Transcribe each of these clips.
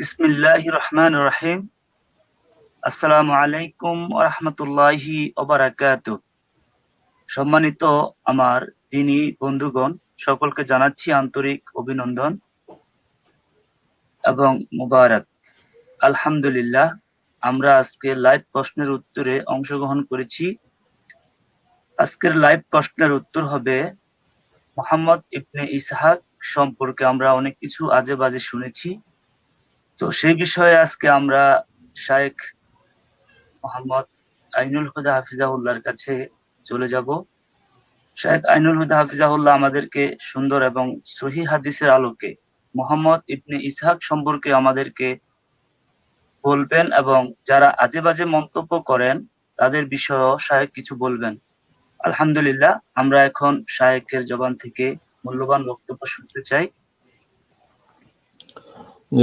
বিসমিল্লাহ রহমান রহিম। আসসালামু আলাইকুম রহমতুল্লাহি ওবারাকাত সম্মানিত আমার দিনী বন্ধুগণ, সকলকে জানাচ্ছি আন্তরিক অভিনন্দন এবং মুবারক। আলহামদুলিল্লাহ, আমরা আজকে লাইভ প্রশ্নের উত্তরে অংশগ্রহণ করেছি। আজকের লাইভ প্রশ্নের উত্তর হবে মোহাম্মদ ইবনে ইসহাক সম্পর্কে। আমরা অনেক কিছু আজে বাজে শুনেছি। তো সেই বিষয়ে আজকে আমরা শায়েখ মোহাম্মদ আইনুল হুদা হাফিজাউল্লাহর কাছে চলে যাব। শায়েখ আইনুল হুদা হাফিজাউল্লাহ আমাদেরকে সুন্দর এবং সহি হাদিসের আলোকে মোহাম্মদ ইবনে ইসহাক সম্পর্কে আমাদেরকে বলবেন এবং যারা আজে বাজে মন্তব্য করেন, তাদের বিষয়েও শায়েক কিছু বলবেন। আলহামদুলিল্লাহ, আমরা এখন শায়েকের জবান থেকে মূল্যবান বক্তব্য শুনতে চাই।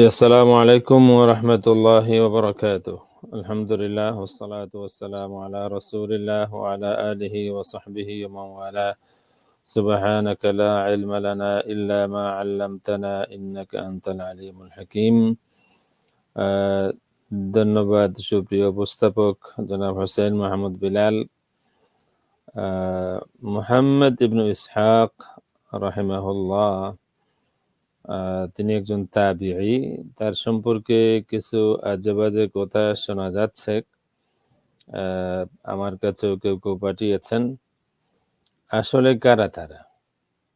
আসসালামু আলাইকুম ওয়া রাহমাতুল্লাহি ওয়া বারাকাতুহু আলহামদুলিল্লাহ ওয়াসসালাতু ওয়াসসালামু আলা রাসূলিল্লাহ ওয়া আলা আলিহি ওয়া সাহবিহি ওয়া মান ওয়ালা سبحانك لا علم لنا إلا ما علمتنا إنك أنت العليم الحكيم আহ, ধন্যবাদ সুপ্রিয় উপস্থাপক জনাব হোসেন মাহমুদ বিলাল আহ, মুহাম্মদ ইবনু ইসহাক রাহিমাহুল্লাহ আহ, তিনি একজন তাবিঈ। তার সম্পর্কে কিছু আজেবাজে কথা শোনা যাচ্ছে। আমার কাছেও কেউ কেউ পাঠিয়েছেন। আসলে কারা তারা?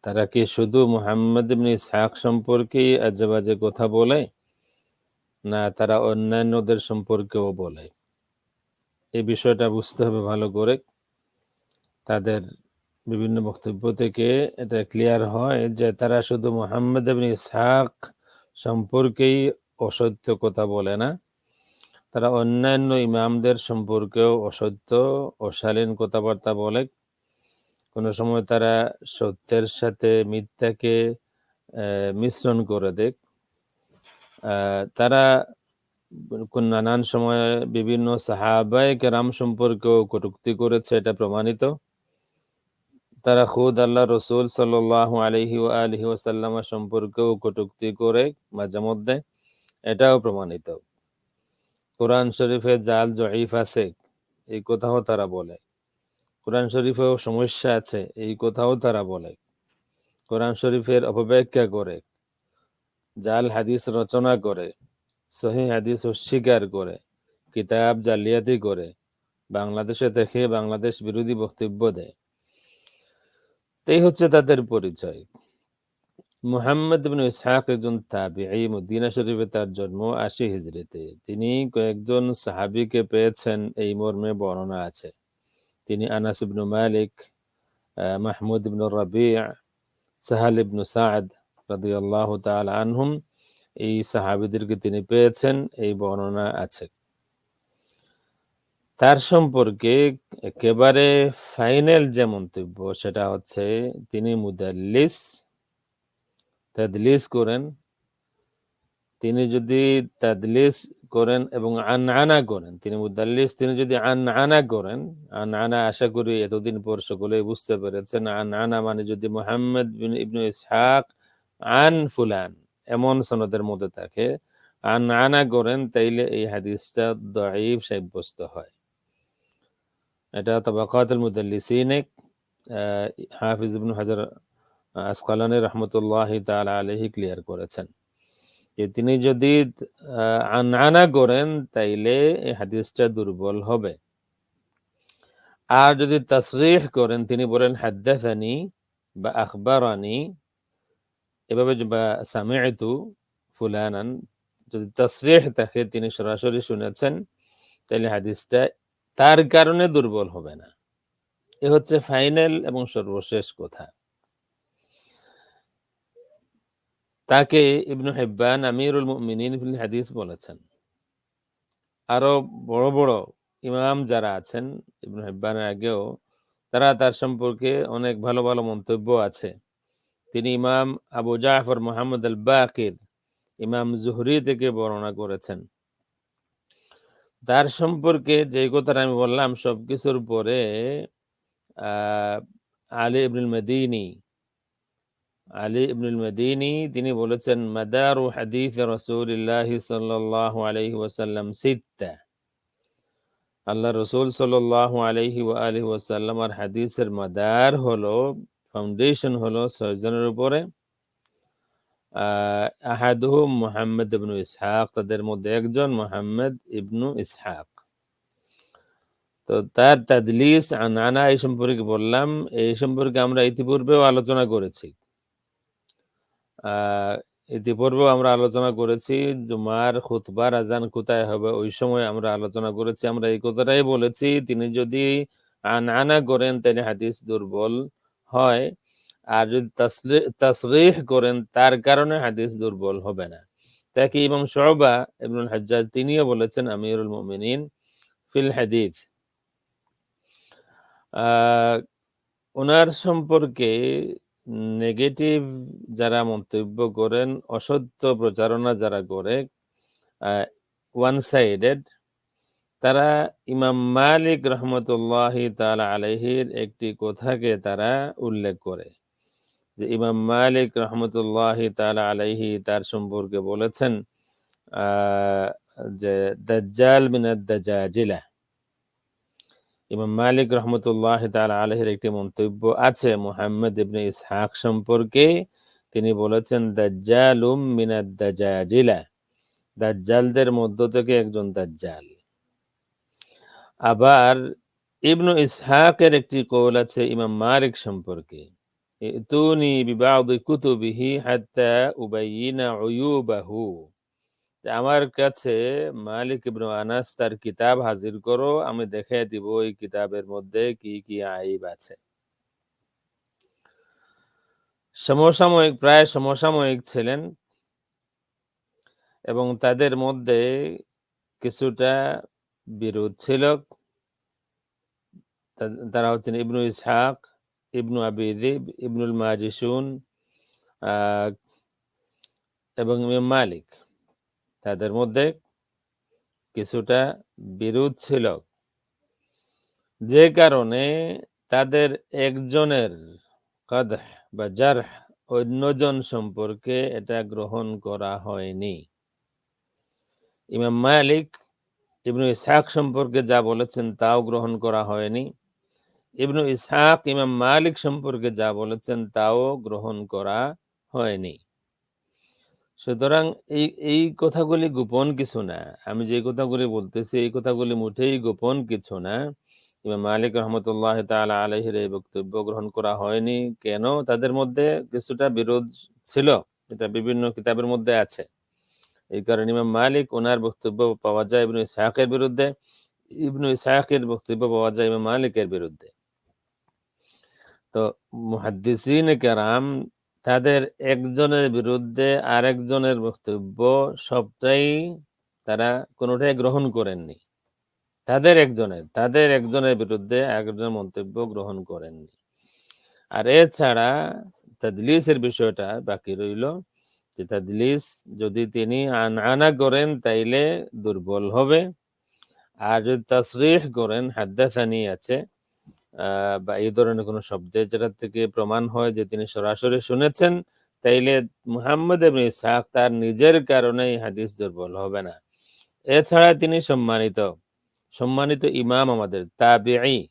তারা কি শুধু মুহাম্মদ ইবনে ইসহাক সম্পর্কেই আজেবাজে কথা বলে, না তারা অন্যান্যদের সম্পর্কেও বলে? এই বিষয়টা বুঝতে হবে ভালো করে। তাদের বিভিন্ন বক্তব্য থেকে এটা ক্লিয়ার হয় যে তারা শুধু মোহাম্মদ ইবনে ইসহাক সম্পর্কেই অসত্য কথা বলে না। তারা অন্যান্য ইমামদের সম্পর্কেও অসত্য, অশালীন কথাবার্তা বলে। কোনো সময় তারা সত্যের সাথে মিথ্যাকে মিশ্রণ করে দেখ। তারা নানান সময়ে বিভিন্ন সাহাবায়ে কেরাম সম্পর্কেও কটুক্তি করেছে, এটা প্রমাণিত। তারা খুদ আল্লাহ রসুল সাল্লাহ আলহি ও আলহি ওসাল্লামা সম্পর্কেও কটূক্তি করে মাঝে মধ্যে এটাও প্রমাণিত। কোরআন শরীফে জাল জয়ীফ আছে, এই কথাও তারা বলে। কোরআন শরীফেও সমস্যা আছে, এই কথাও তারা বলে। কোরআন শরীফের অপব্যাখ্যা করে, জাল হাদিস রচনা করে, সহি হাদিস অস্বীকার করে, কিতাব জালিয়াতি করে, বাংলাদেশে থেকে বাংলাদেশ বিরোধী বক্তব্য দেয়। এই হচ্ছে তাদের পরিচয়। মুহাম্মদ বিন ইসহাক একজন তাবিঈ, মদিনা শরীফে তার জন্ম আশি হিজরিতে তিনি কয়েকজন সাহাবীকে পেয়েছেন, এই মর্মে বর্ণনা আছে। তিনি আনাস ইবনু মালিক মাহমুদ ইবনু রাবি, সাহাল ইবনু সাদ রাদিয়াল্লাহু তাআলা আনহুম, এই সাহাবীদেরকে তিনি পেয়েছেন, এই বর্ণনা আছে। তার সম্পর্কে একেবারে ফাইনাল যে মন্তব্য সেটা হচ্ছে তিনি মুদাল্লিস, তাদলিস করেন। তিনি যদি তাদলিস করেন এবং আনআনা করেন, তিনি মুদাল্লিস, তিনি যদি আনআনা করেন, আনআনা আশা করি এতদিন পর সকলেই বুঝতে পেরেছেন, আনআনা মানে যদি মোহাম্মদ বিন ইবনু ইসহাক আন ফুলান, এমন সনদের মধ্যে থাকে, আনআনা করেন, তাইলে এই হাদিসটা দঈফ সাব্যস্ত হয়। এটা তাবাকাতুল মুদাল্লিসিনে হাফিজ ইবনু হাজার আসকালানি রহমতুল্লাহ তাআলা আলাইহি ক্লিয়ার করেছেন। যে তিনি যদি আহ, আনআনা করেন তাইলে এই হাদিসটা দুর্বল হবে। আর যদি তাসরিহ করেন তিনি বলেন হাদ্দাসানি বা আখবারানি এভাবে বা সামিআতু ফুলানান। যদি তাসরিহ থাকে তিনি সরাসরি শুনেছেন তাহলে হাদিসটা তার কারণে দুর্বল হবে না। এ হচ্ছে ফাইনাল এবং সর্বশেষ কথা। তাকে ইবনু হেব্বান আমিরুল মুমিনিন ফিল হাদিস বলেছেন। আরও বড় বড় ইমাম যারা আছেন ইবনু হেব্বানের আগেও, তারা তার সম্পর্কে অনেক ভালো ভালো মন্তব্য আছে। তিনি ইমাম আবু জাফর মোহাম্মদ আল বাকির ইমাম জুহরি থেকে বর্ণনা করেছেন। তার সম্পর্কে যে কথাটা আমি বললাম, সবকিছুর পরে আহ আলী ইবনুল মেদিনী, আলী ইবনুল মদিনী তিনি বলেছেন, মাদার মাদারু হাদিস রসুলিল্লাহ সাল্লাহ আলহি ওয়াসাল্লাম সিত্তা। আল্লাহ রসুল সাল্লাহ আলহি আলহি ওয়াসাল্লাম আর হাদিসের মাদার হলো ফাউন্ডেশন হলো ছয়জনের উপরে। আহাদুহুম মুহাম্মদ ইবনু ইসহাক, তাদের মধ্যে একজন মুহাম্মদ ইবনু ইসহাক। তো তার তাদলিস এই সম্পর্কে বললাম, এই সম্পর্কে আমরা ইতিপূর্বেও আলোচনা করেছি। ইতিপূর্বেও আমরা আলোচনা করেছি, জুমার খুতবার আজান কোথায় হবে ওই সময় আমরা আলোচনা করেছি, আমরা এই কথাটাই বলেছি, তিনি যদি আনানা করেন, তাহলে হাদিস দুর্বল হয়। আর যদি তাসরিহ করেন, তার কারণে হাদিস দুর্বল হবে না। তাকে ইমাম শোবা ইবনুল হাজ্জাজ তিনিও বলেছেন, আমিরুল মুমিনিন ফিল হাদিস। ওনার সম্পর্কে নেগেটিভ যারা মন্তব্য করেন, অসত্য প্রচারণা যারা করে ওয়ান সাইডেড তারা ইমাম মালিক রহমতুল্লাহ তালা আলহির একটি কথাকে তারা উল্লেখ করে। যে ইমাম মালিক রহমতুল্লাহ তালা আলাইহি তার সম্পর্কে বলেছেন যে দাজ্জাল মিনাদ দাজাজিলা। ইমাম মালিক রহমতুল্লাহ তালা আলহির একটি মন্তব্য আছে মুহাম্মদ ইবনে ইসহাক সম্পর্কে। তিনি বলেছেন, দাজ্জালুম মিনাদ দাজাজিলা। দাজ্জালদের মধ্য থেকে একজন দাজ্জাল। আবার ইবনু ইসহাকের একটি কৌল আছে ইমাম মালিক সম্পর্কে। ইতুনি বিবাদি কুতুবিহি হাত্তা উবাইয়িনা উয়ুবাহু আমার কাছে মালিক ইবনু আনাস তার কিতাব হাজির করো, আমি দেখে দিব এই কিতাবের মধ্যে কি কি আইব আছে। সমসাময়িক, প্রায় সমসাময়িক ছিলেন এবং তাদের মধ্যে কিছুটা বিরোধ ছিল। তারা হচ্ছেন ইবনু ইসহাক ইবনু আবিদিব ইবনুল মাজিসুন এবং মালিক। তাদের মধ্যে কিছুটা বিরোধ ছিল। যে কারণে তাদের একজনের কাদহ বা জারহ অন্যজন সম্পর্কে এটা গ্রহণ করা হয়নি। ইমাম মালিক ইবনু ইসহাক সম্পর্কে যা বলেছেন তাও গ্রহণ করা হয়নি। ইবনু ইসহাক, ইমাম মালিক সম্পর্কে যা বলেছেন তাও গ্রহণ করা হয়নি। সুতরাং এই এই কথাগুলি গোপন কিছু না। আমি যে কথাগুলি বলতেছি, এই কথাগুলি মুঠেই গোপন কিছু না। ইমাম মালিক রহমতুল্লাহ তাআলা আলাইহির এই বক্তব্য গ্রহণ করা হয়নি। কেন? তাদের মধ্যে কিছুটা বিরোধ ছিল। এটা বিভিন্ন কিতাবের মধ্যে আছে। এই কারণে ইমাম মালিক ওনার বক্তব্য পাওয়া যায় ইবনু ইসহাকের বিরুদ্ধে। ইবনু ইসহাকের বক্তব্য পাওয়া যায় ইমাম মালিকের বিরুদ্ধে। তো মুহাদ্দিসিন কেরাম তাদের একজনের বিরুদ্ধে আরেকজনের বক্তব্য সবটাই তারা কোনোটাই গ্রহণ করেননি। তাদের একজনের তাদের একজনের বিরুদ্ধে একজনের মন্তব্য গ্রহণ করেননি। আর এছাড়া তাদলিসের বিষয়টা বাকি রইল যে তাদলিস যদি তিনি আনা করেন তাইলে দুর্বল হবে। আর যদি তাসরিহ করেন, হাদ্দাসানি আছে বা এই ধরনের কোনো শব্দে যেটা থেকে প্রমাণ হয় যে তিনি সরাসরি শুনেছেন, তাইলে মুহাম্মদ ইবনে ইসহাক তার নিজের কারণে হাদিস দুর্বল হবে না। এছাড়া তিনি সম্মানিত সম্মানিত ইমাম আমাদের, তাবিঈ।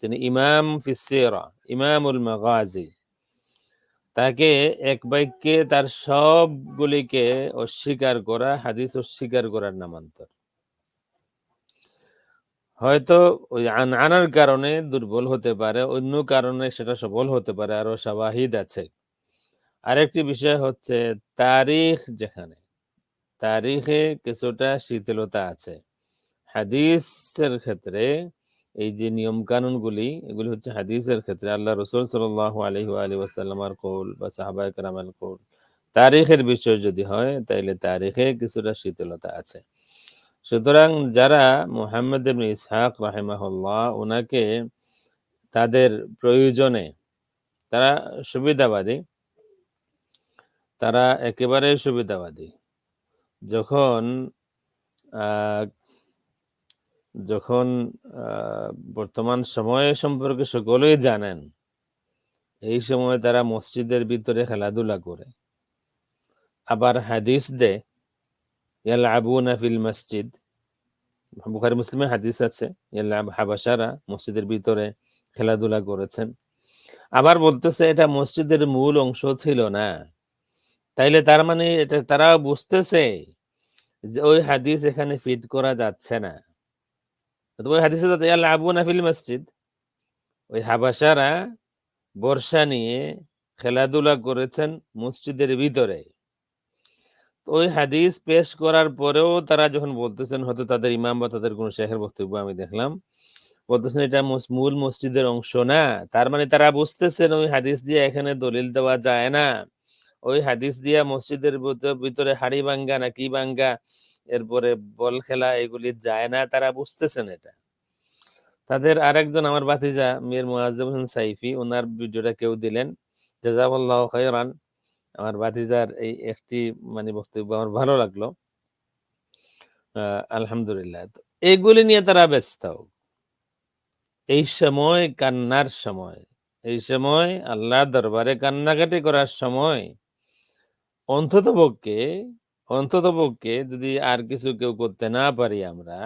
তিনি ইমাম ফিসিরা ইমামুল মাগাজি। তাকে এক বাক্যে তার সবগুলিকে অস্বীকার করা, হাদিস অস্বীকার করার নামান্তর। হয়তো ওই আন- আনার কারণে দুর্বল হতে পারে, অন্য কারণে সেটা সবল হতে পারে, আরও সাবাহিদ আছে। আরেকটি বিষয় হচ্ছে তারিখ যেখানে, তারিখে কিছুটা শীতলতা আছে। হাদিসের ক্ষেত্রে এই যে নিয়ম কানুনগুলি এগুলি হচ্ছে হাদিসের ক্ষেত্রে, আল্লাহ রসুল সাল্লাহ আলহি আলী ওয়াসাল্লামার কৌল বা সাহাবাই কালামের কৌল, তারিখের বিষয় যদি হয়, তাইলে তারিখে কিছুটা শীতলতা আছে। সুতরাং যারা মুহাম্মদ ইবনে ইসহাক রাহিমাহুল্লাহ ওনাকে তাদের প্রয়োজনে, তারা সুবিধাবাদী, তারা একেবারে সুবিধাবাদী। যখন যখন বর্তমান সময় সম্পর্কে সকলেই জানেন, এই সময় তারা মসজিদের ভিতরে খেলাধুলা করে। আবার হাদিস দে মসজিদ বুখারী মুসলিমে হাদিস আছে. হাবাসারা মসজিদের ভিতরে খেলাধুলা করেছেন। আবার বলতেছে এটা মসজিদের মূল অংশ ছিল না। তাইলে তার মানে এটা তারা বুঝতেছে যে ওই হাদিস এখানে ফিট করা যাচ্ছে না। ওই হাদিসে তো ইয়ালআবুনা ফিল মসজিদ, ওই হাবাসারা বর্ষা নিয়ে খেলাধুলা করেছেন মসজিদের ভিতরে। ওই হাদিস পেশ করার পরেও তারা যখন বলতেছেন, হয়তো তাদের ইমাম বা তাদের কোন শেখের বক্তব্য আমি দেখলাম, বলতেছেন এটা মূল মসজিদের অংশ না। তার মানে তারা বুঝতেছেন ওই হাদিস দিয়ে এখানে দলিল দেওয়া যায় না। ওই হাদিস দিয়া মসজিদের ভিতর- হাড়ি ভাঙ্গা না কি ভাঙ্গা, এরপরে বল খেলা এগুলি যায় না, তারা বুঝতেছেন এটা। তাদের আরেকজন আমার ভাতিজা মীর মুআজ্জম হোসেন সাইফি ওনার ভিডিওটা কেউ দিলেন। জাজাকাল্লাহ খায়রান। আমার ভাতিজার এই একটি মানে বক্তব্য আমার ভালো লাগল। আলহামদুলিল্লাহ। এগুলি নিয়ে তারা ব্যস্ত। এই সময় কান্নার সময়। এই সময় আল্লাহর দরবারে কান্নাকাটি করার সময় অন্তত পক্ষে অন্তত পক্ষে যদি আর কিছু কেউ করতে না পারি আমরা,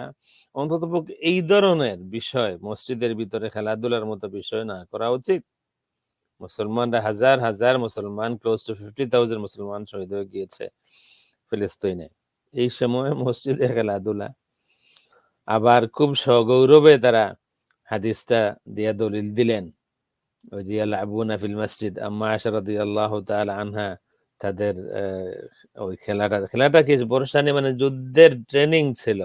অন্তত পক্ষে এই ধরনের বিষয়, মসজিদের ভিতরে খেলাধুলার মতো বিষয় না করা উচিত। মুসলমানরা হাজার হাজার মুসলমান ক্লোজ টু ফিফটি থাউজেন্ড মুসলমান শহীদ হয়ে গিয়েছে ফিলিস্তিনে। এই সময় মসজিদে খেলাধুলা। আবার খুব সগৌরবে তারা হাদিসটা দিয়া দলিল দিলেন। ওই যে আবুনা ফিল মসজিদ। আম্মা আশা রাদিয়াল্লাহু তাআলা আনহা তাদের ওই খেলাটা খেলাটা কি বর্ষা নিয়ে মানে যুদ্ধের ট্রেনিং ছিল?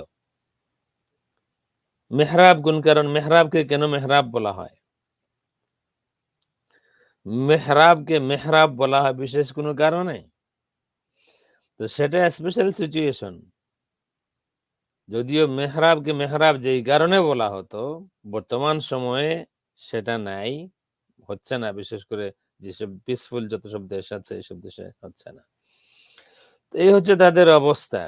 মেহরাব গুণ কারণ মেহরাবকে কেন মেহরাব বলা হয়? মেহরাবকে মেহরাব বলা হয় বিশেষ কোনো কারণে? তো সেটা স্পেশাল সিচুয়েশন যদিও মেহরাবকে মেহরাব যেই কারণে বলা হতো, বর্তমান সময়ে সেটা নাই, হচ্ছে না, বিশেষ করে যেসব পিসফুল যত সব দেশ আছে এইসব দেশে হচ্ছে না। তো এই হচ্ছে তাদের অবস্থা।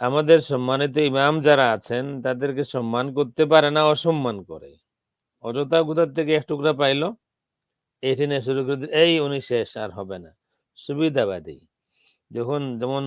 আমাদের সম্মানিত ইমাম যারা আছেন, তাদেরকে সম্মান করতে পারে না, অসম্মান করে। অযথা কোথার থেকে এক টুকরা পাইলো এটি নিয়ে শুরু করে এই উনি শেষ আর হবে না। সুবিধাবাদী। যখন যেমন